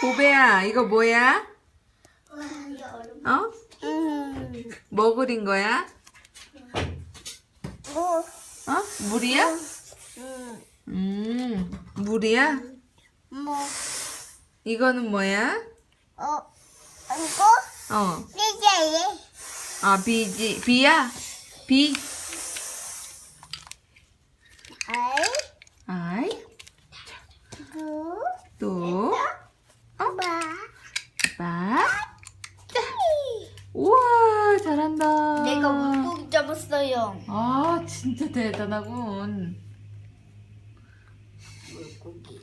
보배야, 이거 뭐야? 어? 음. 뭐 그린 거야? 뭐? 어? 물이야? 음. 음, 물이야? 뭐? 이거는 뭐야? 어? 이거? 어. 이제 아, 비지, 비야? 비? 아이 아이, 구 또, 바 빠. 우와, 잘한다. 내가 물고기 잡았어요. 아, 진짜 대단하군. 물고기.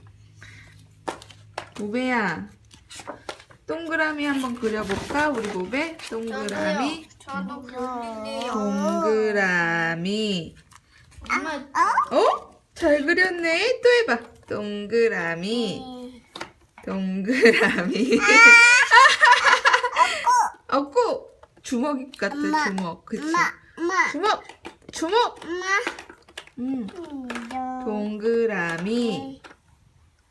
보배야, 동그라미 한번 그려볼까? 우리 보배? 동그라미. 저도 그릴래요. 동그라미. 엄마, 어? 잘 그렸네. 또 해봐. 동그라미. 동그라미. 없고 주먹이 같아. 엄마, 주먹. 그치? 엄마, 엄마, 주먹. 주먹. 엄마. 음. 동그라미.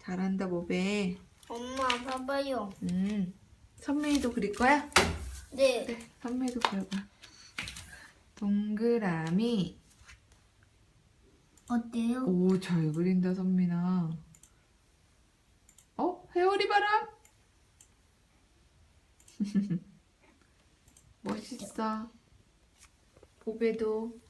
잘한다 보배. 엄마, 봐봐요. 음. 선미도 그릴 거야? 네. 네. 선미도 그려봐. 동그라미. 어때요? 오, 잘 그린다, 선민아. 어? 회오리 바람? 멋있어. 보배도